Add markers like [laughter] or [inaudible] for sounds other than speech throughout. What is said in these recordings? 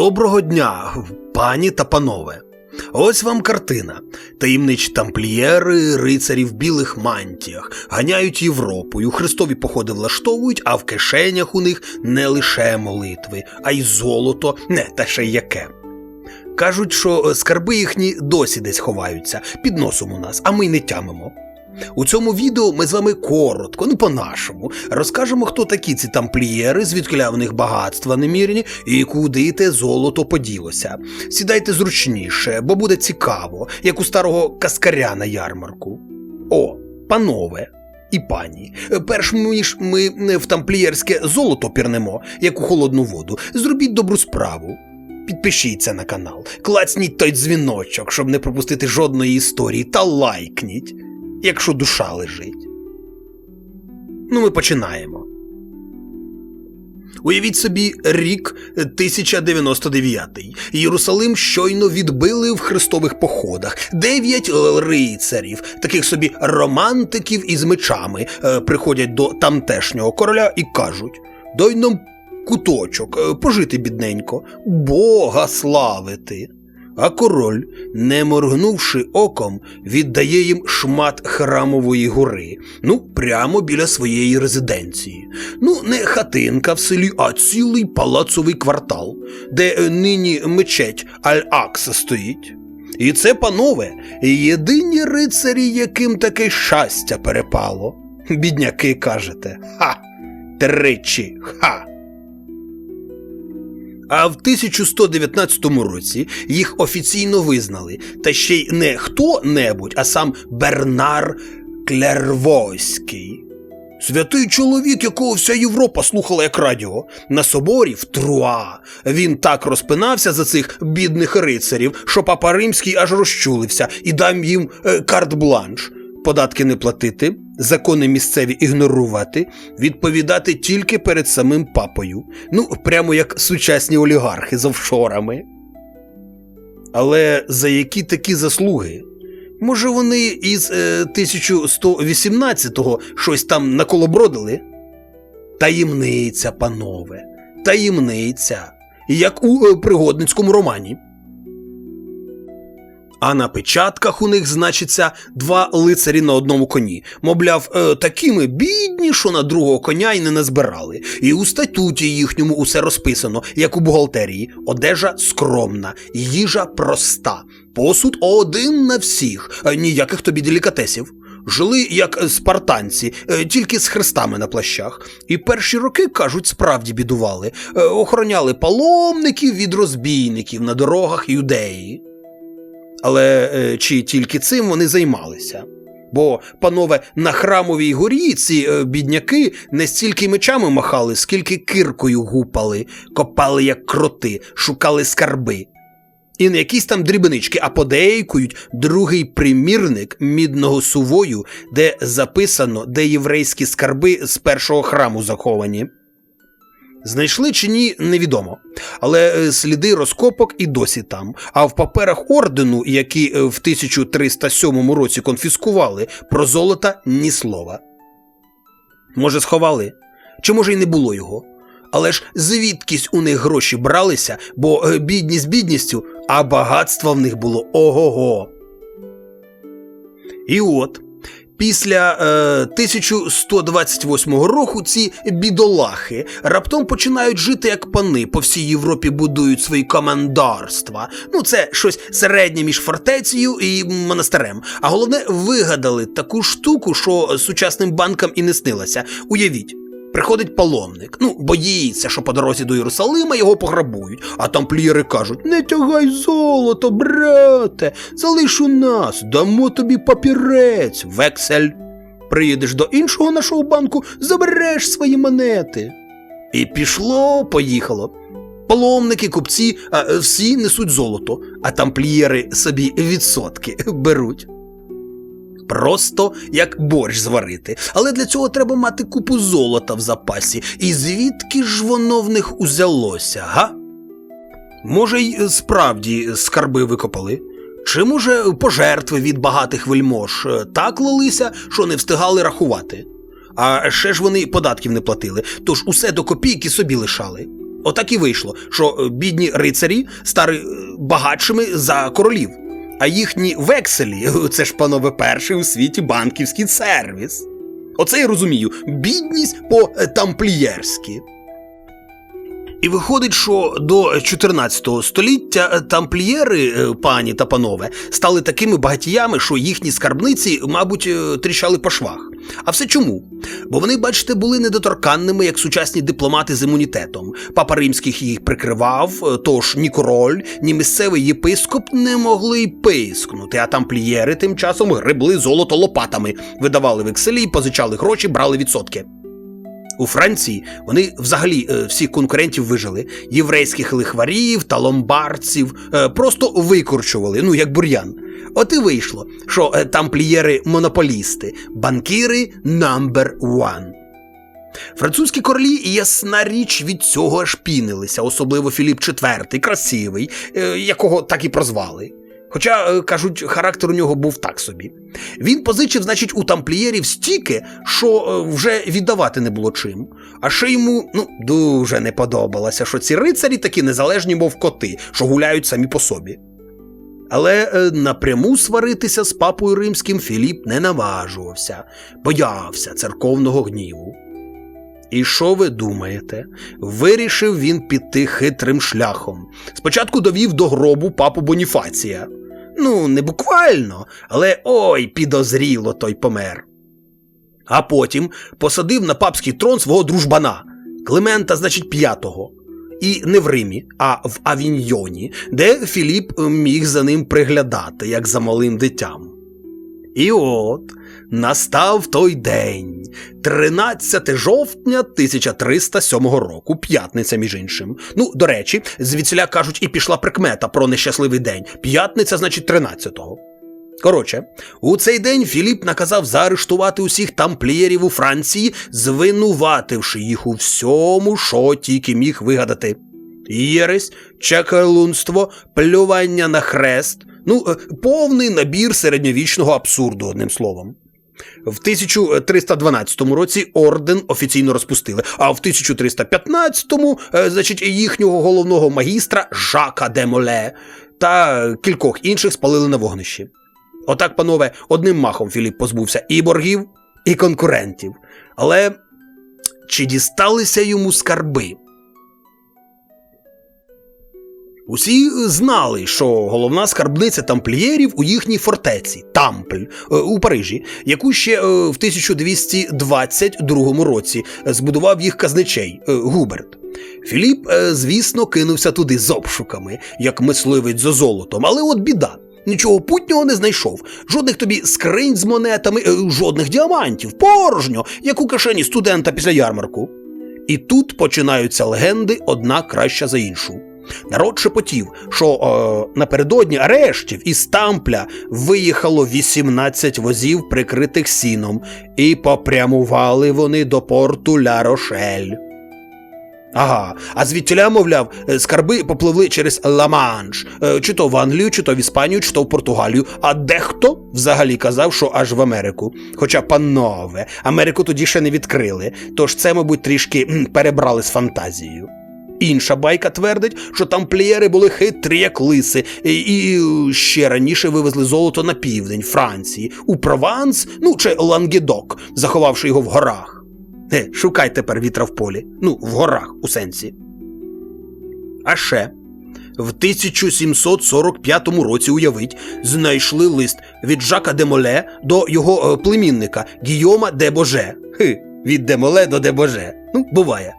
Доброго дня, пані та панове. Ось вам картина. Таємничі тамплієри, рицарі в білих мантіях, ганяють Європою, хрестові походи влаштовують, а в кишенях у них не лише молитви, а й золото, не та ще яке. Кажуть, що скарби їхні досі десь ховаються, під носом у нас, а ми й не тямимо. У цьому відео ми з вами коротко, ну по-нашому, розкажемо, хто такі ці тамплієри, звідки в них багатства немірні і куди те золото поділося. Сідайте зручніше, бо буде цікаво, як у старого каскаря на ярмарку. О, панове і пані, перш ніж ми в тамплієрське золото пірнемо, як у холодну воду, зробіть добру справу. Підпишіться на канал, клацніть той дзвіночок, щоб не пропустити жодної історії, та лайкніть, якщо душа лежить. Ну, ми починаємо. Уявіть собі рік 1099. Єрусалим щойно відбили в хрестових походах. Дев'ять рицарів, таких собі романтиків із мечами, е, приходять до тамтешнього короля і кажуть: дай нам куточок, е, пожити бідненько, Бога славити. А король, не моргнувши оком, віддає їм шмат храмової гори, ну, прямо біля своєї резиденції. Ну, не хатинка в селі, а цілий палацовий квартал, де е, нині мечеть Аль-Акса стоїть. І це, панове, єдині рицарі, яким таке щастя перепало. Бідняки кажете, ха! Тричі, ха! А в 1119 році їх офіційно визнали, та ще й не хто-небудь, а сам Бернар Клервойський. Святий чоловік, якого вся Європа слухала як радіо. На соборі в Труа. Він так розпинався за цих бідних рицарів, що папа римський аж розчулився і дав їм е, карт-бланш. Податки не платити, закони місцеві ігнорувати, відповідати тільки перед самим папою. Ну, прямо як сучасні олігархи з офшорами. Але за які такі заслуги? Може, вони із е, 1118-го щось там наколобродили? Таємниця, панове, таємниця, як у е, пригодницькому романі. А на печатках у них значиться два лицарі на одному коні. Мовляв, е, такими бідні, що на другого коня й не назбирали. І у статуті їхньому усе розписано, як у бухгалтерії. Одежа скромна, їжа проста, посуд один на всіх, е, ніяких тобі делікатесів. Жили як спартанці, е, тільки з хрестами на плащах. І перші роки, кажуть, справді бідували, Е, охороняли паломників від розбійників на дорогах юдеї. Але е, чи тільки цим вони займалися? Бо, панове, на храмовій горі ці е, бідняки не стільки мечами махали, скільки киркою гупали, копали як кроти, шукали скарби. І не якісь там дрібнички, а подейкують другий примірник мідного сувою, де записано, де єврейські скарби з першого храму заховані. Знайшли чи ні, невідомо. Але е, сліди розкопок і досі там. А в паперах ордену, які е, в 1307 році конфіскували, про золота ні слова. Може, сховали? Чи може й не було його? Але ж звідкись у них гроші бралися, бо е, бідність бідністю, а багатства в них було ого-го. І от, після е, 1128 року ці бідолахи раптом починають жити як пани, по всій Європі будують свої командарства. Ну, це щось середнє між фортецею і монастирем. А головне, вигадали таку штуку, що сучасним банкам і не снилося. Уявіть. Приходить паломник, ну, боїться, що по дорозі до Єрусалима його пограбують, а тамплієри кажуть: не тягай золото, брате, залиш у нас, дамо тобі папірець, вексель. Приїдеш до іншого нашого банку, забереш свої монети. І пішло, поїхало. Паломники, купці, а, всі несуть золото, а тамплієри собі відсотки беруть. Просто як борщ зварити. Але для цього треба мати купу золота в запасі. І звідки ж воно в них узялося, га? Може, й справді скарби викопали? Чи може пожертви від багатих вельмож е, так лилися, що не встигали рахувати? А ще ж вони податків не платили, тож усе до копійки собі лишали. Отак і вийшло, що е, бідні рицарі стали е, багатшими за королів, а їхні векселі це ж панове перший у світі банківський сервіс. Оце я розумію, бідність по-тамплієрськи. І виходить, що до 14 століття тамплієри, е, пані та панове, стали такими багатіями, що їхні скарбниці, мабуть, е, тріщали по швах. А все чому? Бо вони, бачите, були недоторканними, як сучасні дипломати з імунітетом. Папа римських їх прикривав, е, тож ні король, ні місцевий єпископ не могли й пискнути, а тамплієри тим часом гребли золото лопатами, видавали векселі, позичали гроші, брали відсотки. У Франції вони взагалі е, всіх конкурентів вижили. Єврейських лихварів та ломбардців е, просто викорчували, ну як бур'ян. От і вийшло, що е, тамплієри монополісти, банкіри number one. Французькі королі, ясна річ, від цього аж пінилися, особливо Філіп IV, красивий, е, якого так і прозвали. Хоча, е, кажуть, характер у нього був так собі. Він позичив, значить, у тамплієрів стільки, що е, вже віддавати не було чим. А ще йому ну, дуже не подобалося, що ці рицарі такі незалежні, мов коти, що гуляють самі по собі. Але е, напряму сваритися з папою римським Філіп не наважувався, боявся церковного гніву. І що ви думаєте? Вирішив він піти хитрим шляхом. Спочатку довів до гробу папу Боніфація. Ну, не буквально, але ой, підозріло той помер. А потім посадив на папський трон свого дружбана Климента, значить, п'ятого. І не в Римі, а в Авіньйоні, де Філіп міг за ним приглядати, як за малим дитям. І от настав той день, 13 жовтня 1307 року, п'ятниця, між іншим. Ну, до речі, звідсіля кажуть, і пішла прикмета про нещасливий день. П'ятниця, значить, 13-го. Коротше, у цей день Філіп наказав заарештувати усіх тамплієрів у Франції, звинувативши їх у всьому, що тільки міг вигадати. Єресь, чекалунство, плювання на хрест, ну, е, повний набір середньовічного абсурду, одним словом. В 1312 році орден офіційно розпустили, а в 1315-му, е, значить, їхнього головного магістра Жака де Моле та кількох інших спалили на вогнищі. Отак, панове, одним махом Філіп позбувся і боргів, і конкурентів. Але чи дісталися йому скарби? Усі знали, що головна скарбниця тамплієрів у їхній фортеці Тампль е, у Парижі, яку ще е, в 1222 році збудував їх казничей е, Губерт. Філіп, е, звісно, кинувся туди з обшуками, як мисливець за золотом, але от біда. Нічого путнього не знайшов, жодних тобі скринь з монетами, е, жодних діамантів, порожньо, як у кишені студента після ярмарку. І тут починаються легенди одна краща за іншу. Народ шепотів, що е, напередодні арештів із Тампля виїхало 18 возів, прикритих сіном, і попрямували вони до порту Ля Рошель. Ага, а звідтіля, мовляв, е, скарби попливли через Ла-Манш, е, чи то в Англію, чи то в Іспанію, чи то в Португалію, а дехто взагалі казав, що аж в Америку. Хоча, панове, Америку тоді ще не відкрили, тож це, мабуть, трішки перебрали з фантазією. Інша байка твердить, що тамплієри були хитрі, як лиси, і, і ще раніше вивезли золото на південь Франції, у Прованс, ну чи Лангедок, заховавши його в горах. Е, шукай тепер вітра в полі. Ну, в горах, у сенсі. А ще в 1745 році, уявить, знайшли лист від Жака де Моле до його е, племінника Гійома де Боже. Хи, від де Моле до де Боже. Ну, буває.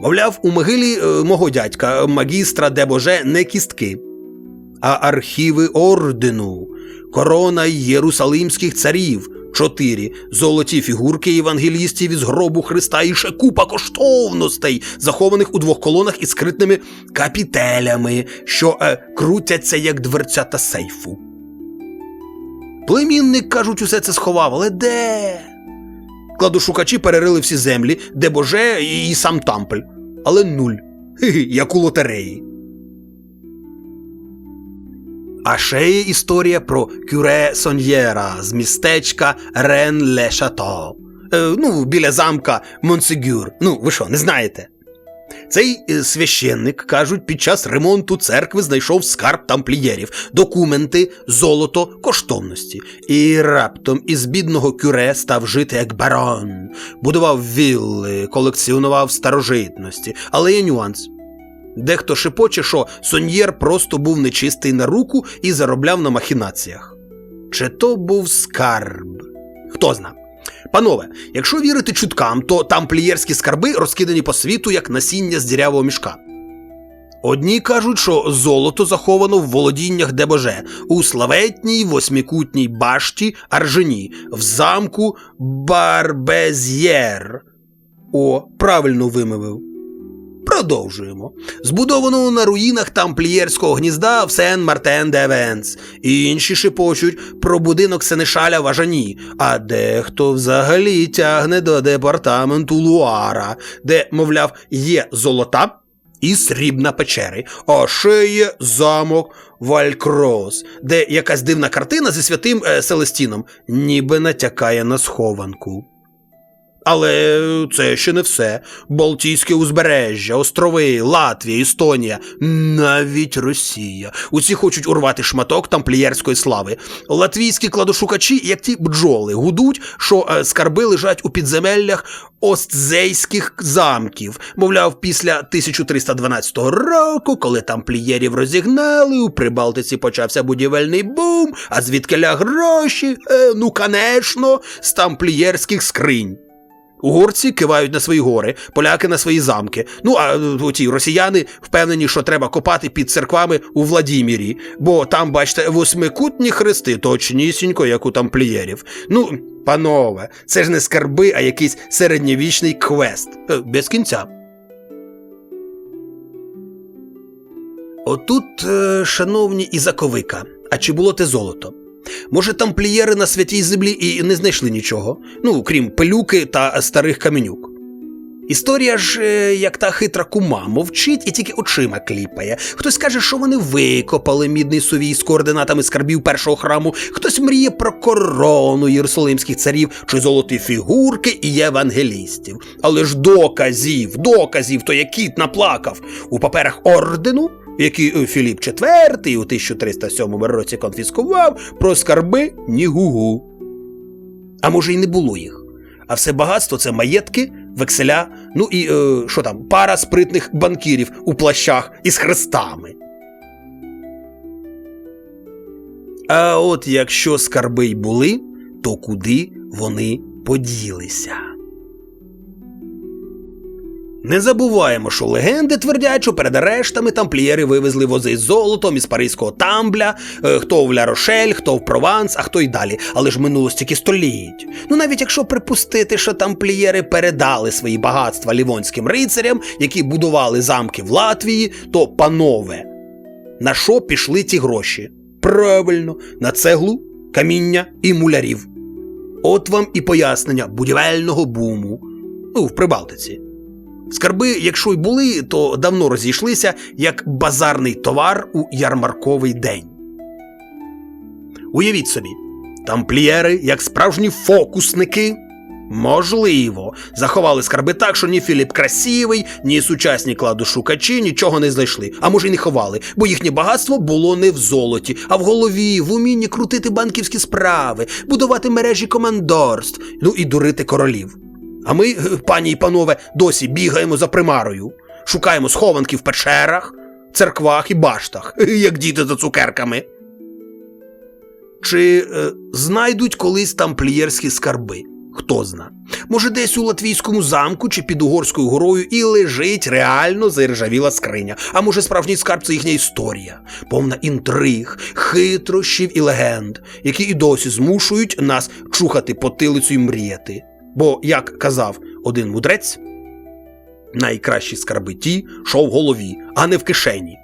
Мовляв, у могилі е, мого дядька, магістра де Боже, не кістки, а архіви ордену, корона єрусалимських царів, чотири золоті фігурки євангелістів із гробу Христа і ще купа коштовностей, захованих у двох колонах із скритними капітелями, що е, крутяться як дверцята сейфу. Племінник, кажуть, усе це сховав, але де? Кладошукачі перерили всі землі, де Боже і сам Тампель, але нуль, як у лотереї. А ще є історія про Кюре Соньєра з містечка Рен Ле Шато. Е, ну, біля замка Монсегюр. Ну, ви що, не знаєте? Цей е, священник, кажуть, під час ремонту церкви знайшов скарб тамплієрів, документи, золото, коштовності. І раптом із бідного кюре став жити як барон, будував вілли, колекціонував старожитності. Але є нюанс. Дехто шепоче, що Соньєр просто був нечистий на руку і заробляв на махінаціях. Чи то був скарб? Хто зна. Панове, якщо вірити чуткам, то тамплієрські скарби розкидані по світу як насіння з дірявого мішка. Одні кажуть, що золото заховано в володіннях Дебоже у славетній восьмикутній башті Аржені в замку Барбезєр. О, правильно вимовив. Продовжуємо. Збудовано на руїнах тамплієрського гнізда в сен мартен де Венс. Інші шепочуть про будинок Сенешаля в Ажані, а дехто взагалі тягне до департаменту Луара, де, мовляв, є золота і срібна печери, а ще є замок Валькрос, де якась дивна картина зі святим е, Селестіном, ніби натякає на схованку. Але це ще не все. Балтійське узбережжя, острови, Латвія, Естонія, навіть Росія. Усі хочуть урвати шматок тамплієрської слави. Латвійські кладошукачі, як ті бджоли, гудуть, що е, скарби лежать у підземеллях остзейських замків. Мовляв, після 1312 року, коли тамплієрів розігнали, у Прибалтиці почався будівельний бум, а звідкиля гроші, е, ну, конечно, з тамплієрських скринь. Угорці кивають на свої гори, поляки на свої замки. Ну а е, ті росіяни впевнені, що треба копати під церквами у Владімірі, бо там, бачите, восьмикутні хрести, точнісінько, як у тамплієрів. Ну, панове, це ж не скарби, а якийсь середньовічний квест. Е, Без кінця. Отут, е, шановні Ізаковика, а чи було те золото? Може, тамплієри на святій землі і не знайшли нічого, ну, крім пилюки та старих каменюк. Історія ж, е, як та хитра кума, мовчить і тільки очима кліпає. Хтось каже, що вони викопали мідний сувій з координатами скарбів першого храму, хтось мріє про корону єрусалимських царів чи золоті фігурки і євангелістів. Але ж доказів, доказів, то як кіт наплакав у паперах ордену, які е, Філіп IV у 1307 році конфіскував, про скарби ні гугу. А може, й не було їх. А все багатство це маєтки, векселя, ну і е, що там, пара спритних банкірів у плащах із хрестами. А от якщо скарби й були, то куди вони поділися? Не забуваємо, що легенди твердять, що перед арештами тамплієри вивезли вози з золотом із паризького тамбля, е, хто в Ля-Рошель, хто в Прованс, а хто й далі. Але ж минуло стільки століть. Ну навіть якщо припустити, що тамплієри передали свої багатства лівонським рицарям, які будували замки в Латвії, то панове, на що пішли ті гроші? Правильно, на цеглу, каміння і мулярів. От вам і пояснення будівельного буму. Ну, в Прибалтиці. Скарби, якщо й були, то давно розійшлися як базарний товар у ярмарковий день. Уявіть собі, тамплієри, як справжні фокусники, можливо, заховали скарби так, що ні Філіп Красивий, ні сучасні кладошукачі нічого не знайшли, а може й не ховали, бо їхнє багатство було не в золоті, а в голові, в умінні крутити банківські справи, будувати мережі командорств, ну і дурити королів. А ми, е, пані і панове, досі бігаємо за примарою, шукаємо схованки в печерах, церквах і баштах, [laughs] як діти за цукерками. Чи е, знайдуть колись тамплієрські скарби? Хто зна. Може, десь у латвійському замку чи під Угорською горою і лежить реально заіржавіла скриня. А може, справжній скарб це їхня історія, повна інтриг, хитрощів і легенд, які і досі змушують нас чухати потилицю і мріяти. Бо, як казав один мудрець, найкращі скарби ті, що в голові, а не в кишені.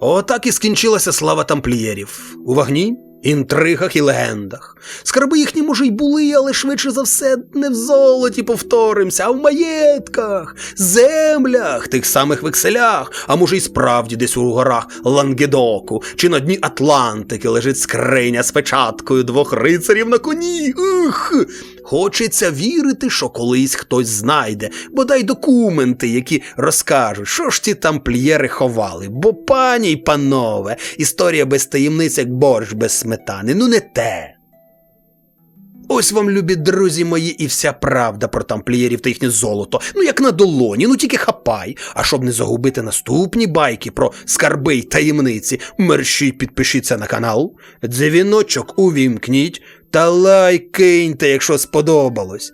Отак і скінчилася слава тамплієрів у вогні, інтригах і легендах. Скарби їхні, може, й були, але швидше за все не в золоті повторимся, а в маєтках, землях, тих самих векселях, а може, й справді десь у горах Лангедоку чи на дні Атлантики лежить скриня з печаткою двох рицарів на коні. Ух! Хочеться вірити, що колись хтось знайде, бодай документи, які розкажуть, що ж ті тамплієри ховали. Бо, пані й панове, історія без таємниць, як борщ без сметани, ну не те. Ось вам, любі друзі мої, і вся правда про тамплієрів та їхнє золото. Ну як на долоні, ну тільки хапай. А щоб не загубити наступні байки про скарби й таємниці, мерщій підпишіться на канал, дзвіночок увімкніть та лайк киньте, якщо сподобалось.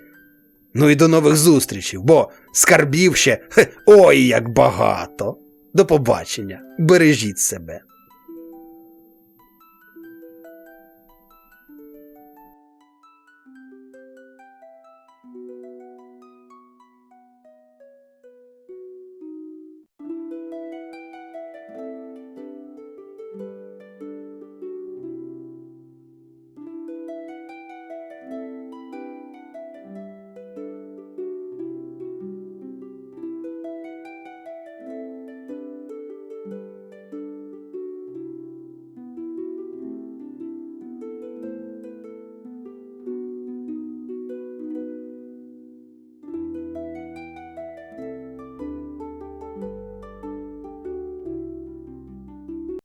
Ну і до нових зустрічей, бо скарбів ще хе, ой як багато. До побачення, бережіть себе.